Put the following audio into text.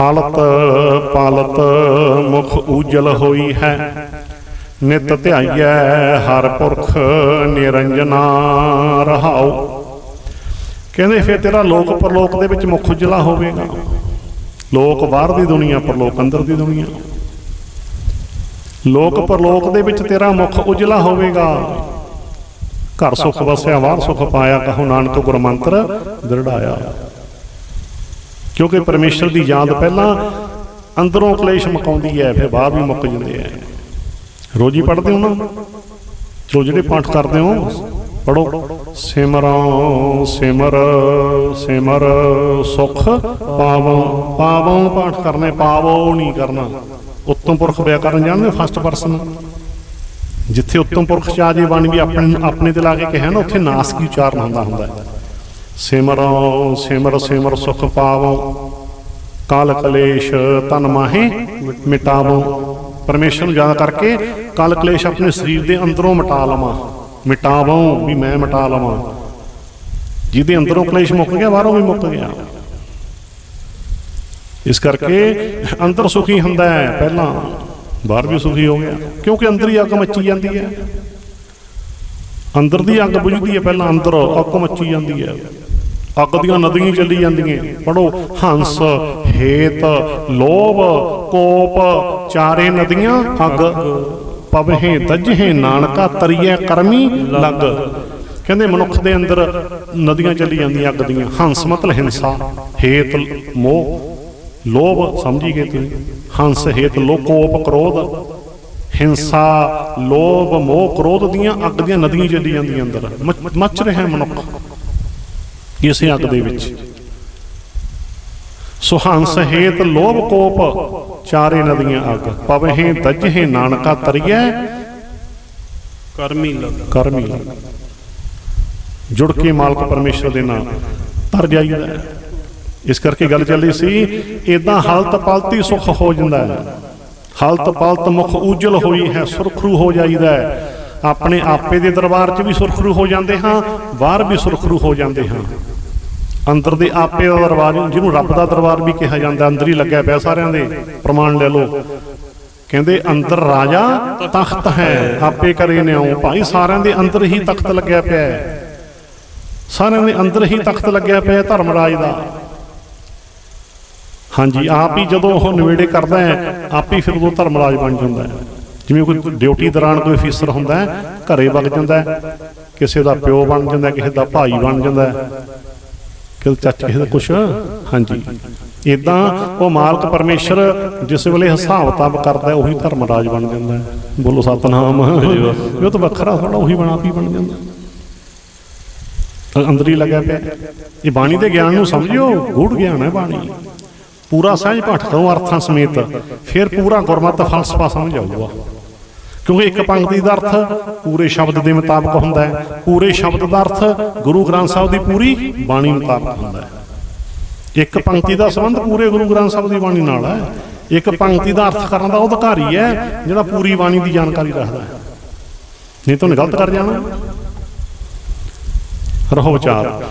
ਹਾਲਤ, ਪਾਲਤ ਮੁਖ ਉਜਲ ਹੋਈ ਹੈ। ਨਿਤ ਧਿਆਈਐ ਹਰ ਪੁਰਖ ਨਿਰੰਜਨਾ ਰਹਾਉ। ਕਹਿੰਦੇ, ਫਿਰ ਤੇਰਾ ਲੋਕ ਪਰਲੋਕ ਦੇ ਵਿੱਚ ਮੁਖ ਉਜਲਾ ਹੋਵੇਗਾ। ਲੋਕ ਬਾਹਰ ਦੀ ਦੁਨੀਆ, ਪਰਲੋਕ ਅੰਦਰ ਦੀ ਦੁਨੀਆ। ਲੋਕ ਪਰਲੋਕ ਦੇ ਵਿੱਚ ਤੇਰਾ ਮੁਖ ਉਜਲਾ ਹੋਵੇਗਾ। ਘਰ ਸੁਖ ਵਸਿਆ ਬਾਹਰ ਸੁਖ ਪਾਇਆ, ਕਹੋ ਨਾਨਕ ਗੁਰਮੰਤਰ ਦ੍ਰਿੜਾਇਆ। ਕਿਉਂਕਿ ਪਰਮੇਸ਼ਰ ਦੀ ਯਾਦ ਪਹਿਲਾਂ ਅੰਦਰੋਂ ਕਲੇਸ਼ ਮੁਕਾਉਂਦੀ ਹੈ, ਫਿਰ ਬਾਹਰ ਵੀ ਮੁੱਕ ਜਾਂਦੇ ਆ। ਰੋਜ਼ ਹੀ ਪੜ੍ਹਦੇ ਹੋ ਨਾ? ਚਲੋ ਜਿਹੜੇ ਪਾਠ ਕਰਦੇ ਹੋ ਪੜੋ ਸਿਮਰੋ, ਸਿਮਰ ਸਿਮਰ, ਸੁਖ ਪਾਵੋ। ਪਾਵੋ ਪਾਠ ਕਰਨੇ, ਪਾਵੋ ਨਹੀਂ ਕਰਨਾ। ਉੱਤਮ ਪੁਰਖ ਵਿਆਕਰਨ ਜਾਣਦੇ ਫਸਟ ਪਰਸਨ ਜਿੱਥੇ ਉੱਤਮ ਪੁਰਖ ਚ ਆ ਜੇ ਬਾਣੀ ਵੀ ਆਪਣੇ ਆਪਣੇ ਤੇ ਲਾ ਕੇ ਕਿਹਾ ਨਾ, ਉੱਥੇ ਨਾਸ ਕੀ ਉਚਾਰਨ ਹੁੰਦਾ ਹੁੰਦਾ ਹੈ। ਸਿਮਰੋ, ਸਿਮਰ ਸਿਮਰ ਸੁਖ ਪਾਵੋ। ਕਾਲ ਕਲੇਸ਼ ਤਨ ਮਾਹੇ ਮਿਟਾਵੋ। ਪਰਮੇਸ਼ਰ ਨੂੰ ਯਾਦ ਕਰਕੇ ਕਾਲ ਕਲੇਸ਼ ਆਪਣੇ ਸਰੀਰ ਦੇ ਅੰਦਰੋਂ ਮਿਟਾ ਲਵਾਂ। ਮਿਟਾਵੋ ਵੀ ਮੈਂ ਮਿਟਾ ਲਵਾਂ। ਜਿਹਦੇ ਅੰਦਰੋਂ ਕਲੇਸ਼ ਮੁੱਕ ਗਿਆ, ਬਾਹਰੋਂ ਵੀ ਮੁੱਕ ਗਿਆ। ਇਸ ਕਰਕੇ ਅੰਦਰ ਸੁਖੀ ਹੁੰਦਾ ਹੈ ਪਹਿਲਾਂ। ਬਾਹਰ ਵੀ ਸੁਖੀ ਹੋ ਗਿਆ। ਕਿਉਂਕਿ ਅੰਦਰ ਹੀ ਅੱਗ ਮੱਚੀ ਜਾਂਦੀ ਹੈ। ਅੰਦਰ ਦੀ ਅੱਗ ਬੁਝਦੀ ਹੈ ਪਹਿਲਾਂ, ਅੰਦਰ ਅੱਗ ਮੱਚੀ ਜਾਂਦੀ ਹੈ। ਅੱਗ ਦੀਆਂ ਨਦੀਆਂ ਚੱਲੀ ਜਾਂਦੀਆਂ। ਪੜੋ ਹੰਸ, ਹੇਤ, ਲੋਭ, ਕੋਪ, ਚਾਰੇ ਨਦੀਆਂ, ਅੱਗ। ਪਵਹਿ ਤਜਹਿ ਨਾਨਕਾ, ਤਰੀਐ ਕਰਮੀ, ਲੱਗ। ਕਹਿੰਦੇ ਮਨੁੱਖ ਦੇ ਅੰਦਰ ਨਦੀਆਂ ਚੱਲੀ ਜਾਂਦੀਆਂ, ਅੱਗ ਦੀਆਂ। ਹੰਸ ਮਤਲਬ ਹਿੰਸਾ, ਹੇਤ, ਮੋਹ, ਲੋਭ, ਸਮਝੀ ਗਏ ਤੁਸੀਂ। ਹੰਸ, ਹੇਤ ਲੋ ਕੋਪ, ਕ੍ਰੋਧ। ਹਿੰਸਾ, ਲੋਭ, ਮੋਹ, ਕ੍ਰੋਧ ਦੀਆਂ ਅੱਗ ਦੀਆਂ ਨਦੀਆਂ ਚੱਲੀ ਜਾਂਦੀਆਂ ਅੰਦਰ। ਮੱਚ ਰਿਹਾ ਮਨੁੱਖ। ਇਸੇ ਅੱਗ ਦੇ ਵਿੱਚ। ਸੋ ਹੰਸ ਹੇਤ ਲੋਭ ਕੋਪ ਚਾਰੇ ਨਦੀਆਂ ਅੱਗ ਪਵਹਿ ਦਜਹਿ ਨਾਨਕਾ ਤਰੀਐ। ਕਰਮੀ ਲੱਗ। ਕਰਮੀ ਜੁੜ ਕੇ ਮਾਲਕ ਪਰਮੇਸ਼ਰ ਦੇ ਨਾਲ ਤਰ ਜਾਈਦਾ। ਇਸ ਕਰਕੇ ਗੱਲ ਚੱਲੀ ਸੀ ਇਦਾਂ ਹਲਤ ਪਲਤੀ ਸੁਖ ਹੋ ਜਾਂਦਾ ਹੈ। ਹਲਤ ਪਲਤ ਮੁਖ ਉਜਲ ਹੋਈ ਹੈ ਸੁਰਖਰੂ ਹੋ ਜਾਈਦਾ ਹੈ। ਆਪਣੇ ਆਪੇ ਦੇ ਦਰਬਾਰ 'ਚ ਵੀ ਸੁਰਖਰੂ ਹੋ ਜਾਂਦੇ ਹਾਂ ਬਾਹਰ ਵੀ ਸੁਰਖਰੂ ਹੋ ਜਾਂਦੇ ਹਾਂ। ਅੰਦਰ ਦੇ ਆਪੇ ਦਾ ਦਰਬਾਰ ਜਿਹਨੂੰ ਰੱਬ ਦਾ ਦਰਬਾਰ ਵੀ ਕਿਹਾ ਜਾਂਦਾ, ਅੰਦਰ ਹੀ ਲੱਗਿਆ ਪਿਆ ਸਾਰਿਆਂ ਦੇ ਪ੍ਰਮਾਣ ਲੈ ਲਓ। ਕਹਿੰਦੇ, ਅੰਦਰ ਰਾਜਾ ਤਖਤ ਹੈ, ਆਪੇ ਕਰੇ ਨਿਉ। ਭਾਈ ਸਾਰਿਆਂ ਦੇ ਅੰਦਰ ਹੀ ਤਖਤ ਲੱਗਿਆ ਪਿਆ ਹੈ। ਸਾਰਿਆਂ ਦੇ ਅੰਦਰ ਹੀ ਤਖਤ ਲੱਗਿਆ ਪਿਆ ਧਰਮ ਰਾਜ ਦਾ। ਹਾਂਜੀ, ਆਪ ਹੀ ਜਦੋਂ ਉਹ ਨਿਵੇੜੇ ਕਰਦਾ ਹੈ, ਆਪ ਹੀ ਫਿਰ ਉਹ ਧਰਮ ਰਾਜ ਬਣ ਜਾਂਦਾ ਹੈ। ਜਿਵੇਂ ਕੋਈ ਡਿਊਟੀ ਦੌਰਾਨ ਕੋਈ ਅਫੀਸਰ ਹੁੰਦਾ ਹੈ, ਘਰੇ ਵਗ ਜਾਂਦਾ ਹੈ, ਕਿਸੇ ਦਾ ਪਿਓ ਬਣ ਜਾਂਦਾ ਕਿਸੇ ਦਾ ਭਾਈ ਬਣ ਜਾਂਦਾ ਹੈ। ਕਿ ਚਾਚਾ ਕਿਸੇ ਦਾ ਕੁਛ? ਹਾਂਜੀ। ਇਦਾਂ ਉਹ ਮਾਲਕ ਪਰਮੇਸ਼ਰ ਜਿਸ ਵੇਲੇ ਹਿਸਾਬ ਕਿਤਾਬ ਕਰਦਾ ਉਹੀ ਧਰਮਰਾਜ ਬਣ ਜਾਂਦਾ ਹੈ। ਬੋਲੋ ਸਤਨਾਮ। ਉਹ ਤਾਂ ਵੱਖਰਾ ਥੋੜਾ ਉਹੀ ਬਣਾ ਵੀ ਬਣ ਜਾਂਦਾ। ਅ- ਅੰਦਰ ਹੀ ਲੱਗਿਆ ਪਿਆ। ਇਹ ਬਾਣੀ ਦੇ ਗਿਆਨ ਨੂੰ ਸਮਝਿਓ ਗੂੜ ਗਿਆਨ ਹੈ ਬਾਣੀ। ਪੂਰਾ ਸਹਿਜ ਪਾਠ ਕਰੋ ਅਰਥਾਂ ਸਮੇਤ ਫਿਰ ਪੂਰਾ ਗੁਰਮਤਿ ਫਲਸਫਾ ਸਮਝ ਆਊਗਾ ਕਿਉਂਕਿ ਇੱਕ ਪੰਕਤੀ ਦਾ ਅਰਥ ਪੂਰੇ ਸ਼ਬਦ ਦੇ ਮੁਤਾਬਕ ਹੁੰਦਾ ਹੈ। ਪੂਰੇ ਸ਼ਬਦ ਦਾ ਅਰਥ ਗੁਰੂ ਗ੍ਰੰਥ ਸਾਹਿਬ ਦੀ ਪੂਰੀ ਬਾਣੀ ਮੁਤਾਬਕ ਹੁੰਦਾ ਹੈ। ਇੱਕ ਪੰਕਤੀ ਦਾ ਸੰਬੰਧ ਪੂਰੇ ਗੁਰੂ ਗ੍ਰੰਥ ਸਾਹਿਬ ਦੀ ਬਾਣੀ ਨਾਲ ਹੈ। ਇੱਕ ਪੰਕਤੀ ਦਾ ਅਰਥ ਕਰਨ ਦਾ ਉਹ ਅਧਿਕਾਰੀ ਹੈ, ਜਿਹੜਾ ਪੂਰੀ ਬਾਣੀ ਦੀ ਜਾਣਕਾਰੀ ਰੱਖਦਾ ਹੈ। ਨਹੀਂ ਤਾਂ ਉਹਨੇ ਗਲਤ ਕਰ ਜਾਣਾ। ਰਹੋ ਵਿਚਾਰ।